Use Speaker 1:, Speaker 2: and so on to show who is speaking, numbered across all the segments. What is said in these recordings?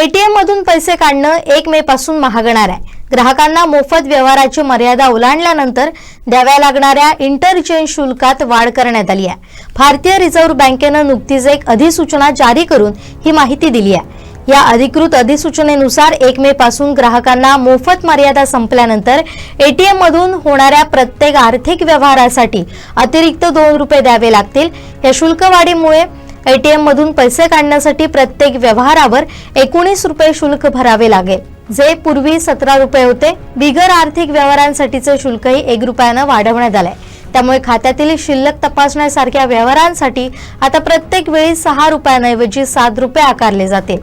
Speaker 1: ATM मधून पैसे काढणं एक मे पासून महागणार आहे. ग्राहकांना मोफत व्यवहाराची मर्यादा ओलांडल्यानंतर द्याव्या लागणाऱ्या इंटरचेंज शुल्कात वाढ करण्यात आली आहे. भारतीय रिझर्व्ह बँकेनं नुकतीच एक अधिसूचना जारी करून ही माहिती दिली आहे. या अधिकृत अधिसूचनेनुसार एक मे पासून ग्राहकांना मोफत मर्यादा संपल्यानंतर एटीएम मधून होणाऱ्या प्रत्येक आर्थिक व्यवहारासाठी अतिरिक्त दोन रुपये द्यावे लागतील. या शुल्क वाढीमुळे एटीएम मधून पैसे काढण्यासाठी प्रत्येक व्यवहारावर एकोणीस रुपये शुल्क भरावे लागेल. जे पूर्वी सतरा रुपये होते बिगर आर्थिक व्यवहारांसाठीचे शुल्कही एक रुपयानं वाढवण्यात आलंय. त्यामुळे खात्यातील शिल्लक तपासण्यासारख्या व्यवहारांसाठी आता प्रत्येक वेळी सहा रुपयांऐवजी सात रुपये आकारले जातील.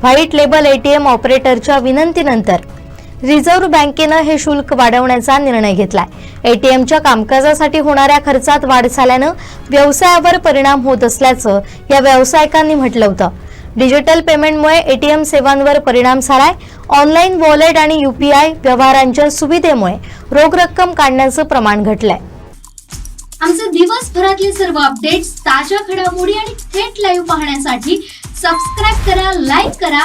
Speaker 1: व्हाईट लेबल एटीएम ऑपरेटरच्या विनंतीनंतर रिझर्व्ह बँकेनं हे शुल्क वाढवण्याचा निर्णय घेतलाय. एटीएमच्या कामकाजासाठी होणाऱ्या खर्चात वाढ झाल्यानं व्यवसायावर परिणाम होत असल्याचं या व्यावसायिकांनी म्हटलं होतं. डिजिटल पेमेंटमुळे एटीएम सेवांवर परिणाम झालाय. ऑनलाईन वॉलेट आणि युपीआय व्यवहारांच्या सुविधेमुळे रोख रक्कम काढण्याचं प्रमाण घटलंय.
Speaker 2: आमचे दिवसभरातले सर्व अपडेट्स ताज्या घडामोडी आणि थेट लाईव्ह पाहण्यासाठी सबस्क्राईब करा लाईक करा